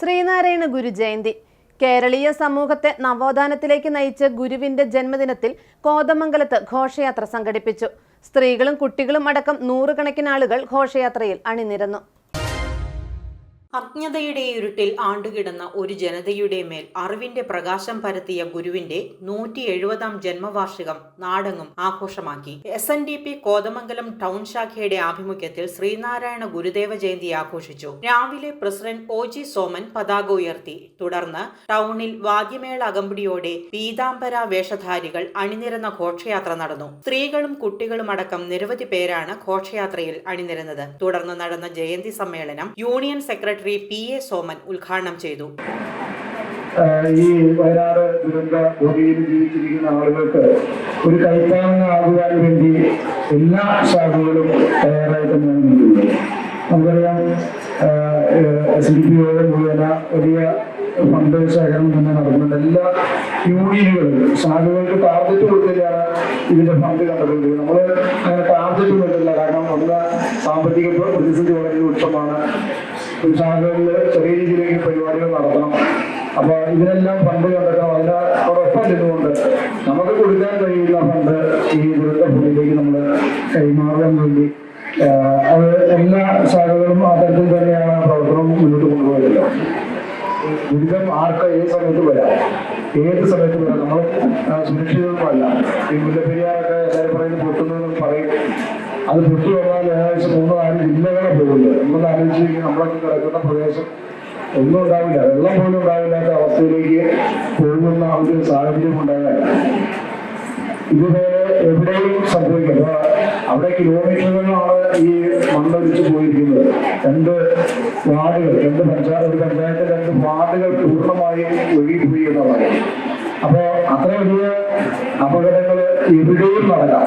ശ്രീനാരായണ ഗുരു ജയന്തി. കേരളീയ സമൂഹത്തെ നവോത്ഥാനത്തിലേക്ക് നയിച്ച ഗുരുവിന്റെ ജന്മദിനത്തിൽ കോതമംഗലത്ത് ഘോഷയാത്ര സംഘടിപ്പിച്ചു. സ്ത്രീകളും കുട്ടികളും അടക്കം നൂറുകണക്കിന് ആളുകൾ ഘോഷയാത്രയിൽ അണിനിരന്നു. അജ്ഞതയുടെ ഇരുട്ടിൽ ആണ്ടുകിടന്ന ഒരു ജനതയുടെ മേൽ അറിവിന്റെ പ്രകാശം പരത്തിയ ഗുരുവിന്റെ നൂറ്റി എഴുപതാം ജന്മവാർഷികം നാടെങ്ങും ആഘോഷമാക്കി. S N D P Kothamangalam town ശാഖയുടെ ആഭിമുഖ്യത്തിൽ ശ്രീനാരായണ ഗുരുദേവ ജയന്തി ആഘോഷിച്ചു. രാവിലെ പ്രസിഡന്റ് ഒ ജി സോമൻ പതാക ഉയർത്തി. തുടർന്ന് ടൗണിൽ വാദ്യമേള അകമ്പടിയോടെ പീതാംബര വേഷധാരികൾ അണിനിരന്ന ഘോഷയാത്ര നടന്നു. സ്ത്രീകളും കുട്ടികളും അടക്കം നിരവധി പേരാണ് ഘോഷയാത്രയിൽ അണിനിരന്നത്. തുടർന്ന് നടന്ന ജയന്തി സമ്മേളനം union secretary P A Soman ഉദ്ഘാടനം ചെയ്തു. ഈ വയനാട് ദുരന്ത ഭൂമിയിൽ ജീവിച്ചിരിക്കുന്ന ആളുകൾക്ക് ഒരു കൈത്താങ്ങാകുവാൻ വേണ്ടി എല്ലാ ശാഖകളും തയ്യാറായിട്ട് നിൽക്കുന്നത് നമുക്കറിയാം എസ് ഡി പി യോഗം മുഖേന വലിയ ഫണ്ട് ശേഖരണം തന്നെ നടക്കുന്നുണ്ട്. എല്ലാ യൂണിയനുകളും ശാഖകൾക്ക് ടാർഗറ്റ് കൊടുത്തിട്ടാണ് ഇതിന്റെ ഫണ്ട് കണ്ടെത്തുന്നത്. നമ്മൾ ടാർഗറ്റ് കൊടുത്തില്ല കാരണം ഒന്ന് സാമ്പത്തിക പ്രതിസന്ധി വളരെ രൂക്ഷമാണ്. ശാഖകളിൽ ചെറിയ രീതിയിലേക്ക് പരിപാടികൾ നടത്തണം. അപ്പൊ ഇതിനെല്ലാം ഫണ്ട് കണ്ടെത്തണം. അതിനോടൊപ്പം നിന്നുകൊണ്ട് നമുക്ക് കൊടുക്കാൻ കഴിയുന്ന ഫണ്ട് ഈ ദുരന്ത ഭൂമിയിലേക്ക് നമ്മൾ കൈമാറാൻ വേണ്ടി അത് എല്ലാ ശാഖകളും ആ തരത്തിൽ തന്നെയാണ് പ്രവർത്തനം മുന്നോട്ട് കൊണ്ടുപോയതല്ലോ ദുരിതം ആർക്ക് ഏത് സമയത്ത് വരാം? ഏത് സമയത്ത് വരാം? നമ്മൾ സുരക്ഷിതമല്ല ഈ മുല്ലപ്പെരിയാറൊക്കെ എല്ലാവരും പറയുന്നത് പൊട്ടുന്നതെന്ന് പറയും. അത് പൊട്ടി വന്നാൽ ഏകദേശം മൂന്ന് നാല് ജില്ലകളെ പോകുന്നത് നമ്മളൊന്ന് ആലോചിച്ച് നമ്മളൊക്കെ കിടക്കുന്ന പ്രദേശം ഒന്നും ഉണ്ടാവില്ല. വെള്ളം പോലും ഉണ്ടാവില്ലാത്ത അവസ്ഥയിലേക്ക് പോകുന്ന ഒരു സാഹചര്യം ഉണ്ടായാൽ ഇതുപോലെ എവിടെയും സംഭവിക്കും അവിടെ കിലോമീറ്ററുകളാണ് ഈ മണ്ണൊലിച്ച് പോയിരിക്കുന്നത്. രണ്ട് വാർഡുകൾ രണ്ട് പഞ്ചായത്ത് ഒരു പഞ്ചായത്ത് രണ്ട് വാർഡുകൾ പൂർണമായും ഒഴുകിപ്പോയി എന്നുള്ളതാണ്. അപ്പോ അത്ര വലിയ അപകടങ്ങൾ എവിടെയും നടക്കാം.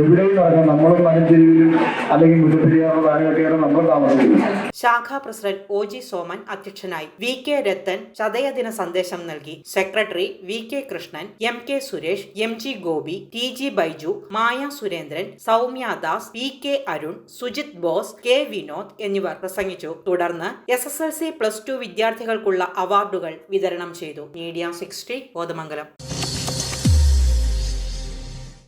എവിടെയും നടക്കാം. നമ്മളും മലഞ്ചെരുവിലും അല്ലെങ്കിൽ മുല്ലപ്പെരിയാറോ താഴെയൊക്കെയാണ് നമ്മൾ താമസിക്കുന്നത് ശാഖാ പ്രസിഡന്റ് ഒ ജി സോമൻ അധ്യക്ഷനായി വി കെ രത്തൻ ചതയദിന സന്ദേശം നൽകി. Secretary V K Krishnan M K Suresh M G Gopi T G Baiju Maya Surendran Soumya Das P K Arun Sujith Bose K Vinod എന്നിവർ പ്രസംഗിച്ചു. തുടർന്ന് S S L C plus two വിദ്യാർത്ഥികൾക്കുള്ള അവാർഡുകൾ വിതരണം ചെയ്തു. Media sixty Kothamangalam